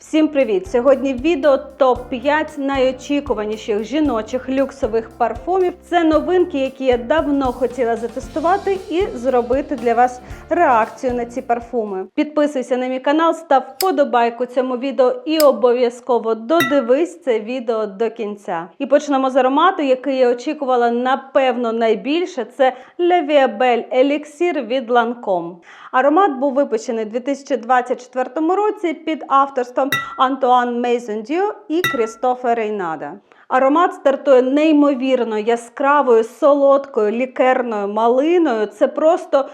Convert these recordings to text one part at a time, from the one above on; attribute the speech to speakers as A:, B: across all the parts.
A: Всім привіт! Сьогодні відео топ-5 найочікуваніших жіночих люксових парфумів. Це новинки, які я давно хотіла затестувати і зробити для вас реакцію на ці парфуми. Підписуйся на мій канал, став вподобайку цьому відео і обов'язково додивись це відео до кінця. І почнемо з аромату, який я очікувала напевно найбільше. Це Viabelle Elixir від Lancome. Аромат був випущений у 2024 році під авторством Антуан Мейзондю і Крістофа Рейнада. Аромат стартує неймовірно яскравою, солодкою, лікерною малиною. Це просто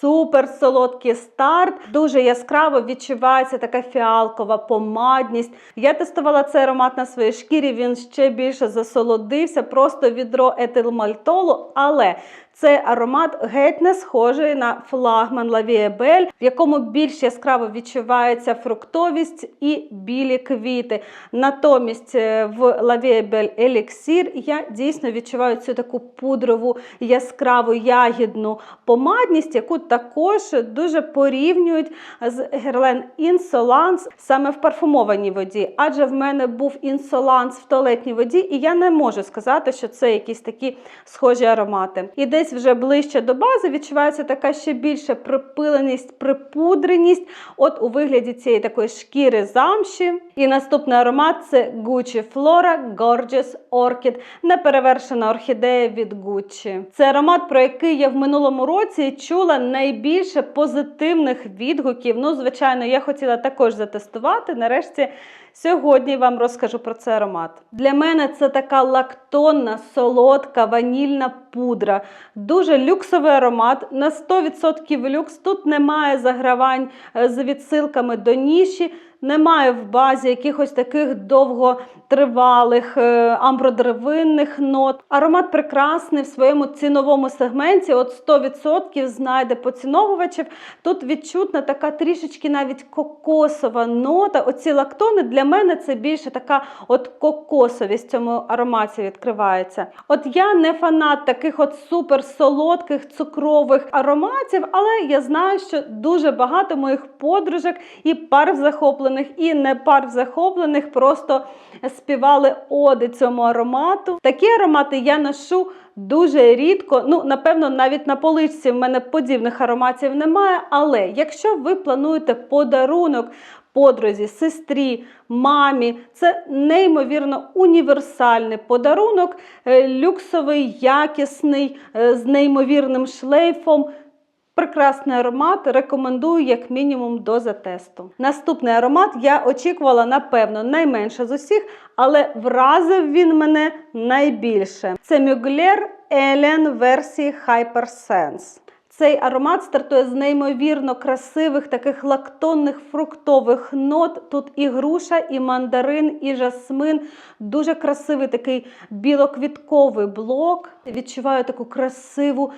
A: супер солодкий старт. Дуже яскраво відчувається така фіалкова помадність. Я тестувала цей аромат на своїй шкірі. Він ще більше засолодився, просто відро етилмальтолу, але цей аромат геть не схожий на флагман Vie в якому більш яскраво відчувається фруктовість і білі квіти. Натомість е, в La Vie Belle я дійсно відчуваю цю таку пудрову, яскраву ягідну помадність, яку також дуже порівнюють з Guerlain Insolence саме в парфумованій воді. Адже в мене був інсоланс в туалетній воді, і я не можу сказати, що це якісь такі схожі аромати. І десь вже ближче до бази відчувається така ще більша припиленість, припудреність, от у вигляді цієї такої шкіри замші. І наступний аромат це Gucci Flora Gorgeous Orchid, неперевершена орхідея від Gucci. Це аромат, про який я в минулому році чула найбільше позитивних відгуків. Ну, звичайно, я хотіла також затестувати. Нарешті сьогодні вам розкажу про цей аромат. Для мене це така лактонна, солодка, ванільна пудра. Дуже люксовий аромат. На 100% люкс. Тут немає загравань е, з відсилками до ніші. Немає в базі якихось таких довготривалих е, амбродревинних нот. Аромат прекрасний в своєму ціновому сегменті. От 100% знайде поціновувачів. Тут відчутна така трішечки навіть кокосова нота. Оці лактони для мене це більше така от кокосовість в цьому ароматі відкривається. От я не фанат таких от супер солодких цукрових ароматів, але я знаю, що дуже багато моїх подружок і пар захоплених, і не пар захоплених просто співали оди цьому аромату. Такі аромати я ношу. Дуже рідко, ну напевно, навіть на поличці в мене подібних ароматів немає. Але якщо ви плануєте подарунок подрузі, сестрі, мамі, це неймовірно універсальний подарунок, е, люксовий, якісний, е, з неймовірним шлейфом. Прекрасний аромат, рекомендую як мінімум до затесту. Наступний аромат я очікувала, напевно, найменше з усіх, але вразив він мене найбільше. Це Mugler Alien версії Hypersense. Цей аромат стартує з неймовірно красивих таких лактонних фруктових нот. Тут і груша, і мандарин, і жасмин. Дуже красивий такий білоквітковий блок. Відчуваю таку красиву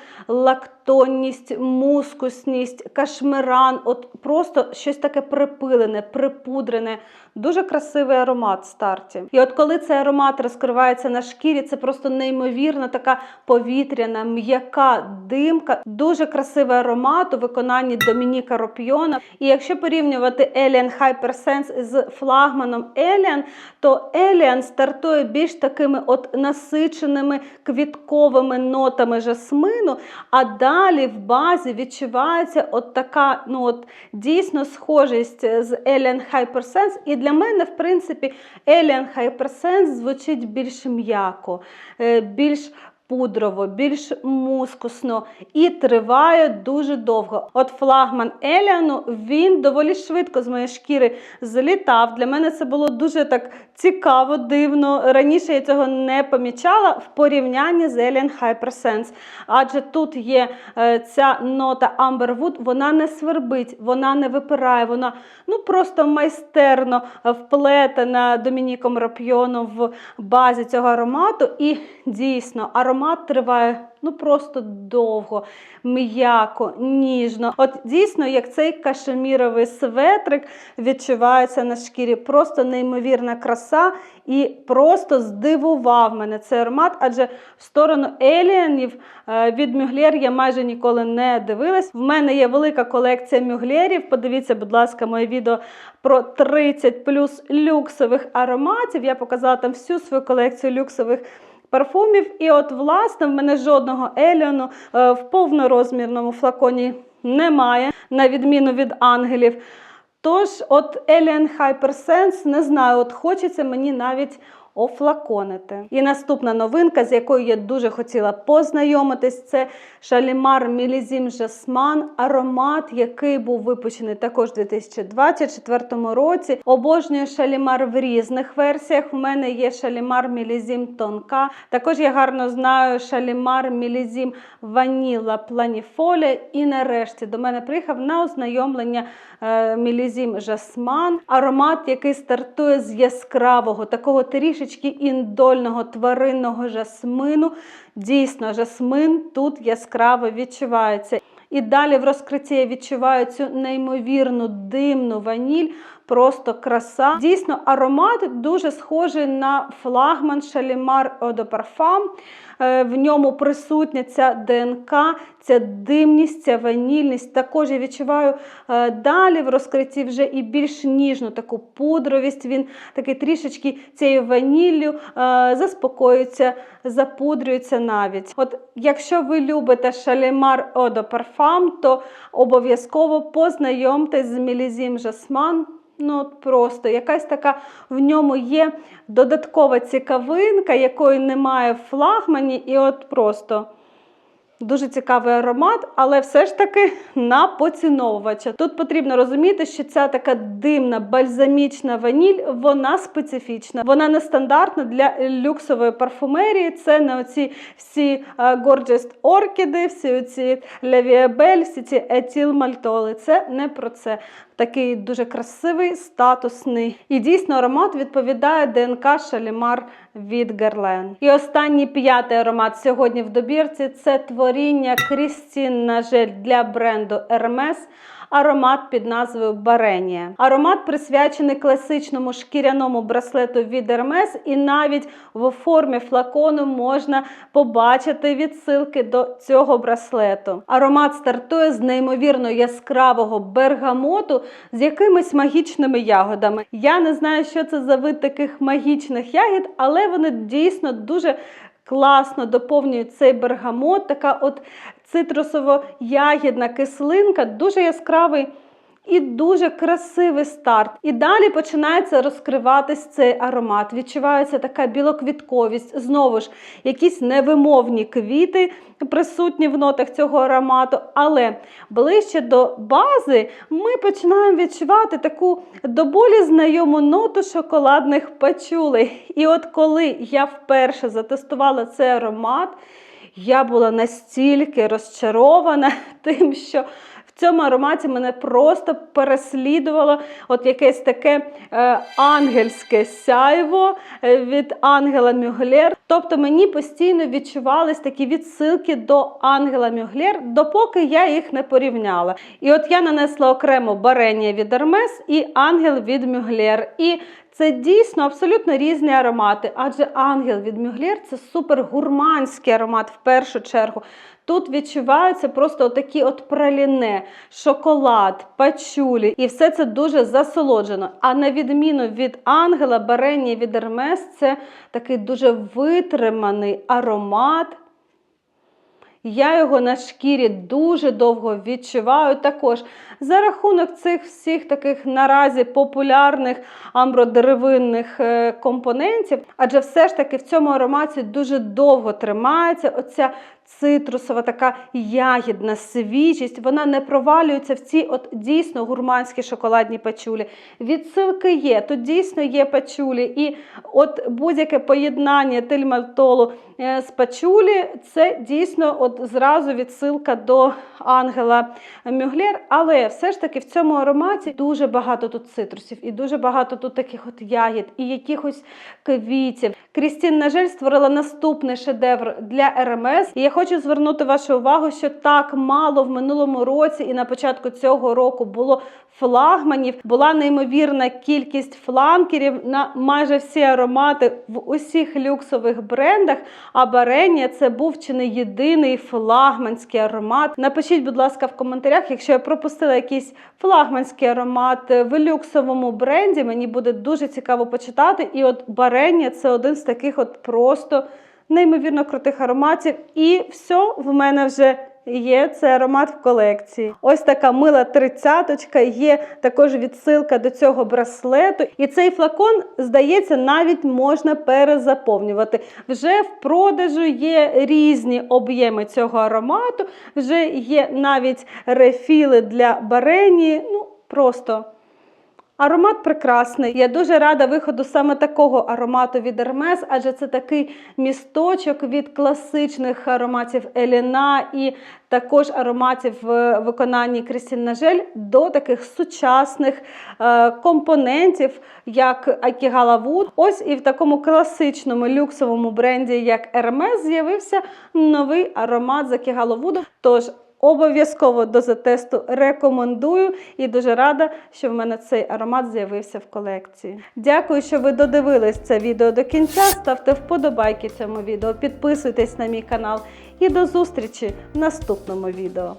A: лактонність, мускусність, кашмиран. От просто щось таке припилене, припудрене. Дуже красивий аромат в старті. І от коли цей аромат розкривається на шкірі, це просто неймовірна така повітряна, м'яка димка. Дуже красивий аромат у виконанні Домініка Ропйона. І якщо порівнювати Alien Hypersense з флагманом Alien, то Alien стартує більш такими от насиченими квітковими нотами жасмину, а далі в базі відчувається от така ну от дійсно схожість з Alien Hypersense. І для мене, в принципі, Alien Hypersense звучить більш м'яко, е, більш пудрово, більш мускусно і триває дуже довго. От флагман Еліану він доволі швидко з моєї шкіри злітав. Для мене це було дуже так цікаво, дивно. Раніше я цього не помічала в порівнянні з Alien Hypersense. Адже тут є е, ця нота Amberwood, вона не свербить, вона не випирає, вона ну просто майстерно вплетена Домініком Рапйоном в базі цього аромату. І дійсно аромат аромат триває ну просто довго, м'яко, ніжно. От дійсно, як цей кашеміровий светрик відчувається на шкірі. Просто неймовірна краса і просто здивував мене цей аромат, адже в сторону еліанів е, від Мюглєр я майже ніколи не дивилась. В мене є велика колекція мюглєрів. Подивіться, будь ласка, моє відео про 30 плюс люксових ароматів. Я показала там всю свою колекцію люксових парфумів. І от, власне, в мене жодного еліону е, в повнорозмірному флаконі немає, на відміну від ангелів. Тож, от Alien Hypersense, не знаю, от хочеться мені навіть офлаконити. І наступна новинка, з якою я дуже хотіла познайомитись, це Шалімар Мілізім Жасман, аромат, який був випущений також у 2024 році. Обожнюю шалімар в різних версіях. У мене є шалімар Мілізім Тонка. Також я гарно знаю шалімар Мілізім Ваніла Планіфоля. І нарешті до мене приїхав на ознайомлення е, Мілізім Жасман. Аромат, який стартує з яскравого, такого трішечки індольного тваринного жасмину. Дійсно, жасмин тут яскраво відчувається. І далі в розкритті я відчуваю цю неймовірну димну ваніль, просто краса. Дійсно, аромат дуже схожий на флагман Шалімар Parfum. Е, В ньому присутня ця ДНК, ця димність, ця ванільність. Також я відчуваю е, далі в розкритті вже і більш ніжну таку пудровість. Він такий трішечки цією ваніллю е, заспокоюється, запудрюється навіть. От якщо ви любите шалімар de Parfum, то обов'язково познайомтесь з Мілізім Жасман. Ну, от просто якась така в ньому є додаткова цікавинка, якої немає в флагмані, і от просто. Дуже цікавий аромат, але все ж таки на поціновувача. Тут потрібно розуміти, що ця така димна бальзамічна ваніль, вона специфічна. Вона нестандартна для люксової парфумерії. Це не оці всі Gorgeous оркіди, всі оці лявіабель, всі ці етілмальтоли. Це не про це. Такий дуже красивий, статусний. І дійсно аромат відповідає ДНК Шалімар від Герлен. І останній п'ятий аромат сьогодні в добірці це творіння Крістін Нажель для бренду Hermes. Аромат під назвою Баренія. Аромат присвячений класичному шкіряному браслету від Hermes, і навіть в формі флакону можна побачити відсилки до цього браслету. Аромат стартує з неймовірно яскравого бергамоту з якимись магічними ягодами. Я не знаю, що це за вид таких магічних ягід, але вони дійсно дуже класно доповнюють цей бергамот. Така от цитрусово-ягідна кислинка, дуже яскравий. І дуже красивий старт. І далі починається розкриватись цей аромат. Відчувається така білоквітковість, знову ж, якісь невимовні квіти присутні в нотах цього аромату. Але ближче до бази ми починаємо відчувати таку до болі знайому ноту шоколадних пачулей. І от коли я вперше затестувала цей аромат, я була настільки розчарована тим, що в цьому ароматі мене просто переслідувало от якесь таке е, ангельське сяйво е, від Ангела Мюглєр. Тобто мені постійно відчувались такі відсилки до Ангела Мюглєр, допоки я їх не порівняла. І от я нанесла окремо барення від Hermes і Ангел від Мюглєр. І це дійсно абсолютно різні аромати, адже ангел від Мюглєр це супер гурманський аромат в першу чергу. Тут відчуваються просто такі от праліне, шоколад, пачулі, і все це дуже засолоджено. А на відміну від ангела, барення від Ермес, це такий дуже витриманий аромат. Я його на шкірі дуже довго відчуваю. Також за рахунок цих всіх таких наразі популярних амбродеревинних е, компонентів, адже все ж таки в цьому ароматі дуже довго тримається оця цитрусова, така ягідна свіжість. Вона не провалюється в ці от дійсно гурманські шоколадні пачулі. Відсилки є, тут дійсно є пачулі. І от будь-яке поєднання тильмалтолу е, з пачулі, це дійсно от зразу відсилка до Ангела Мюглєр. Але все ж таки в цьому ароматі дуже багато тут цитрусів і дуже багато тут таких от ягід і якихось квітів. Крістін Нажель створила наступний шедевр для РМС. І я хочу звернути вашу увагу, що так мало в минулому році і на початку цього року було флагманів. Була неймовірна кількість фланкерів на майже всі аромати в усіх люксових брендах. А Баренія це був чи не єдиний флагманський аромат. Напишіть, будь ласка, в коментарях, якщо я пропустила якийсь флагманський аромат в люксовому бренді. Мені буде дуже цікаво почитати. І от Баренія це один з таких от просто неймовірно крутих ароматів. І все в мене вже. Є цей аромат в колекції. Ось така мила тридцяточка, є також відсилка до цього браслету. І цей флакон, здається, навіть можна перезаповнювати. Вже в продажу є різні об'єми цього аромату, вже є навіть рефіли для барені. Ну, просто. Аромат прекрасний. Я дуже рада виходу саме такого аромату від Hermes, адже це такий місточок від класичних ароматів Еліна і також ароматів в виконанні Крістін Нажель до таких сучасних е, компонентів, як Акігала Вуд. Ось і в такому класичному люксовому бренді, як Hermes, з'явився новий аромат з Акігала Вуду. Тож Обов'язково до затесту рекомендую і дуже рада, що в мене цей аромат з'явився в колекції. Дякую, що ви додивились це відео до кінця. Ставте вподобайки цьому відео, підписуйтесь на мій канал і до зустрічі в наступному відео.